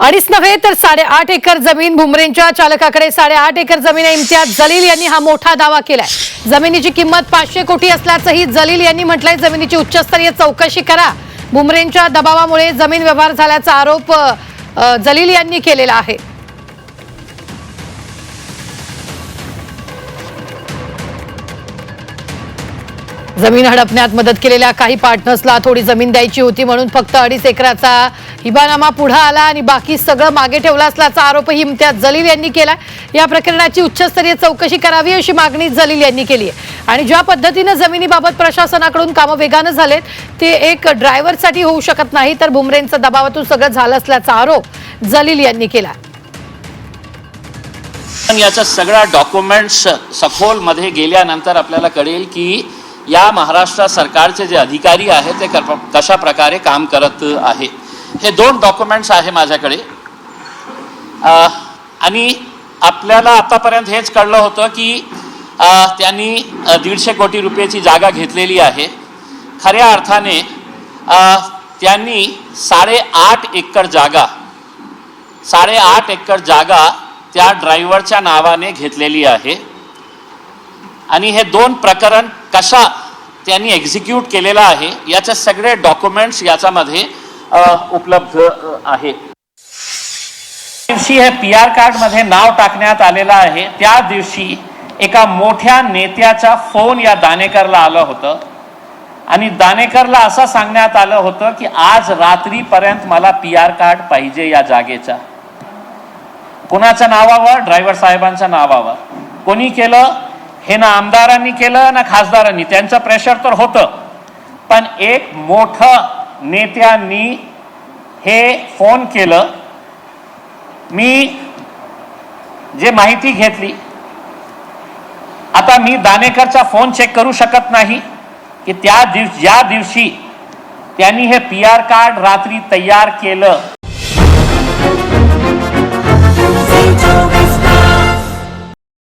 अडीच नव्हे तर साडेआठ एकर जमीन भुमरेंच्या चालकाकडे साडेआठ एकर जमीन आहे. इम्तियाज जलील यांनी हा मोठा दावा केलाय. जमिनीची किंमत पाचशे कोटी असल्याचंही जलील यांनी म्हटलंय. जमिनीची उच्चस्तरीय चौकशी करा. भुमरेंच्या दबावामुळे जमीन व्यवहार झाल्याचा आरोप जलील यांनी केलेला आहे. जमीन हडपण्यात मदत केलेल्या काही पार्टनर्सला थोडी जमीन द्यायची होती म्हणून फक्त अडीच एकराचा हिबानामा पुढे आला आणि बाकी सगळं मागे ठेवला असल्याचा आरोपही इम्तियाज जलील यांनी केला या प्रकरणाची उच्चस्तरीय चौकशी करावी अशी मागणी जलील यांनी केली आहे. आणि ज्या पद्धतीनं जमिनीबाबत प्रशासनाकडून कामं वेगानं झालेत ते एक ड्रायव्हरसाठी होऊ शकत नाही तर बुमरेंचा दबावातून सगळं झालं असल्याचा आरोप जलील यांनी केला. पण याचा सगळा डॉक्युमेंट्स सखोलमध्ये गेल्यानंतर आपल्याला कळेल की या महाराष्ट्र सरकारचे जे अधिकारी आहेत ते कशा प्रकारे काम करत आहे? हे दोन डॉक्युमेंट्स आहे माझ्याकडे. आणि आपल्याला आतापर्यंत हेच कळलं होतं की त्यांनी दीडशे कोटी रुपयाची जागा घेतलेली आहे. खऱ्या अर्थाने त्यांनी साडेआठ एकर जागा साडेआठ एकर जागा त्या ड्रायव्हरच्या नावाने घेतलेली आहे. आणि हे दोन प्रकरण कशा त्यांनी एक्झिक्यूट केलेलं आहे याचे सगळे डॉक्युमेंट्स याच्यामध्ये उपलब्ध आहे दिवशी हे पी आर कार्डमध्ये नाव टाकण्यात आलेलं आहे. त्या दिवशी एका मोठ्या नेत्याचा फोन या दानेकरला आलं होतं. आणि दानेकरला असं सांगण्यात आलं होतं की आज रात्रीपर्यंत मला पी आर कार्ड पाहिजे या जागेचा. कुणाच्या नावावर? ड्रायव्हर साहेबांच्या नावावर. कोणी केलं? हे ना आमदारांनी केलं ना खासदारांनी त्यांचं प्रेशर तर होतं. पण एक मोठं नेत्यांनी हे फोन केलं. मी जे माहिती घेतली आता मी दानेकरचा फोन चेक करू शकत नाही की त्या दिवस ज्या दिवशी त्यांनी हे पी आर कार्ड रात्री तयार केलं.